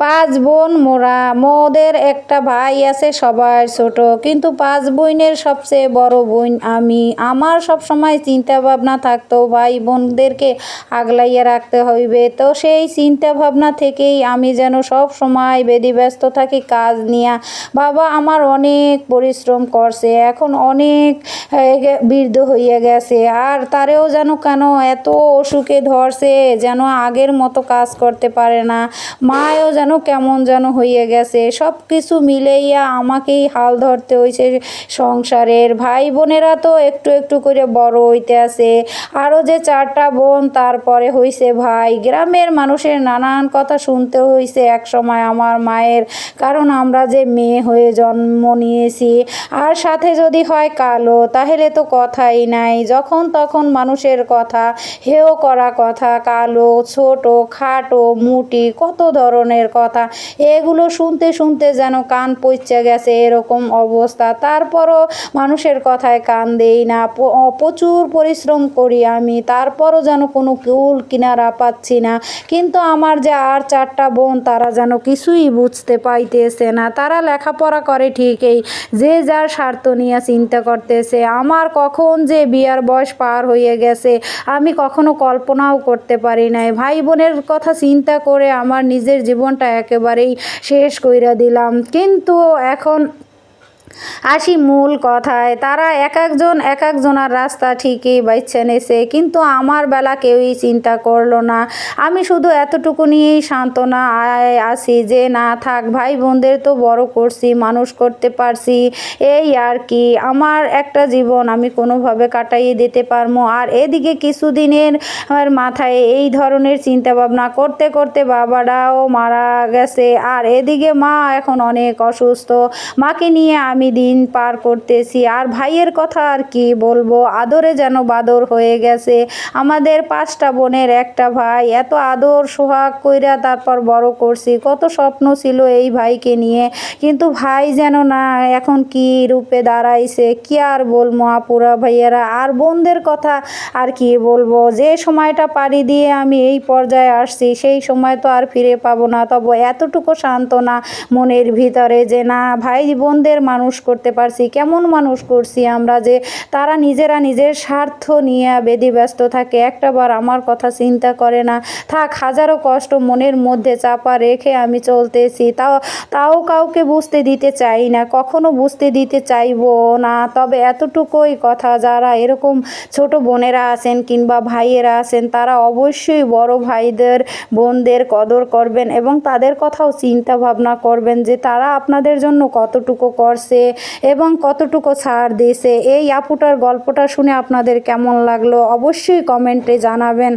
পাঁচ বোন, মোরা, মোদের একটা ভাই আছে সবার ছোট। কিন্তু পাঁচ বোনের সবচেয়ে বড় বোন আমি। আমার সব সময় চিন্তা ভাবনা থাকতো, ভাই বোনদেরকে আগলাইয়া রাখতে হইবে। তো সেই চিন্তা ভাবনা থেকেই আমি যেন সব সময় বেদি ব্যস্ত থাকি কাজ নিয়ে। বাবা আমার অনেক পরিশ্রম করছে, এখন অনেক বৃদ্ধ হইয়া গেছে। আর তারেও যেন কেন এত অসুখে ধরছে, যেন আগের মতো কাজ করতে পারে না। মায়ও যেন কেমন যেন হইয়া গেছে। সব কিছু মিলেইয়া আমাকেই হাল ধরতে হয়েছে সংসারের। ভাই বোনেরা তো একটু একটু করে বড় হইতে আছে। আরও যে চারটা বোন, তারপরে হইছে ভাই। গ্রামের মানুষের নানান কথা শুনতে হইছে এক সময় আমার মায়ের, কারণ আমরা যে মেয়ে হয়ে জন্ম নিয়েছি। আর সাথে যদি হয় কালো, তাহলে তো কথাই নাই। যখন তখন মানুষের কথা হেও করা কথা, কালো, ছোট, খাটো, মুটি, কত ধরনের কথা। এগুলো শুনতে শুনতে যেন কান পচে গেছে এরকম অবস্থা। তারপরও মানুষের কথায় কান দেই না। প্রচুর পরিশ্রম করি আমি। তারপরও যেন কোনো কুল কিনারা পাচ্ছি না। কিন্তু আমার যে আর চারটা বোন, তারা যেন কিছুই বুঝতে পাইতেছে না। তারা লেখাপড়া করে ঠিকই। যে যার স্বার্থ নিয়ে চিন্তা করতেছে। আমার কখন যে বিয়ার বয়স পার হয়ে গেছে, আমি কখনো কল্পনাও করতে পারি নাই। ভাই বোনের কথা চিন্তা করে আমার নিজের জীবনটা একেবারেই শেষ কইরা দিলাম। কিন্তু এখন আসি মূল কথায়, তারা এক একজন, এক একজনের রাস্তা ঠিকই বাইছে নেছে, কিন্তু আমার বেলা কেউই চিন্তা করল না। আমি শুধু এতটুকু নিয়েই সান্ত্বনা আয় আসি যে, না থাক ভাই বোনদের তো বড় করছি, মানুষ করতে পারছি, এই আর কি। আমার একটা জীবন আমি কোনোভাবে কাটাইয়ে দিতে পারব। আর এদিকে কিছুদিনের মাথায় এই ধরনের চিন্তা ভাবনা করতে করতে বাবারাও মারা গেছে। আর এদিকে মা এখন অনেক অসুস্থ। মাকে নিয়ে আমি দিন পার করতেছি। আর ভাইয়ের কথা আর কি বলব? আদরে যেন বাদর হয়ে গেছে। আমাদের পাঁচটা বোনের একটা ভাই। এত আদর সোহাগ কইরা তারপর বড় করছি। কত স্বপ্ন ছিল এই ভাইকে নিয়ে। কিন্তু ভাই যেন না এখন কি রূপে দাঁড়াইছে, কি আর বলব আপুরা ভাইয়েরা? আর বোনদের কথা আর কি বলব? যে সময়টা পাড়ি দিয়ে আমি এই পর্যায়ে আসছি, সেই সময় তো আর ফিরে পাবো না। তবে এতটুকু সান্ত্বনা মনের ভিতরে যে না, ভাই বোনদের মানুষ করতে পারছি, কেমন মানুষ করছি আমরা যে তারা নিজেরা নিজের স্বার্থ নিয়ে বেদি ব্যস্ত থাকে। একটাবার আমার কথা চিন্তা করে না, থাক হাজারো কষ্ট মনের মধ্যে চাপা রেখে আমি চলতেছি, তাও তাও কাউকে বুঝতে দিতে চাই না, কখনো বুঝতে দিতে চাইব না, তবে এতটুকুই কথা যারা এরকম ছোট বোনেরা আছেন কিংবা ভাইয়েরা আছেন, তারা অবশ্যই বড় ভাইদের বোনদের কদর করবেন এবং তাদের কথাও চিন্তা ভাবনা করবেন যে তারা আপনাদের জন্য কতটুকু করছে এবং কতটুকু ছাড় দিয়েছে। এই আপুটার গল্পটা শুনে আপনাদের কেমন লাগল অবশ্যই কমেন্টে জানাবেন।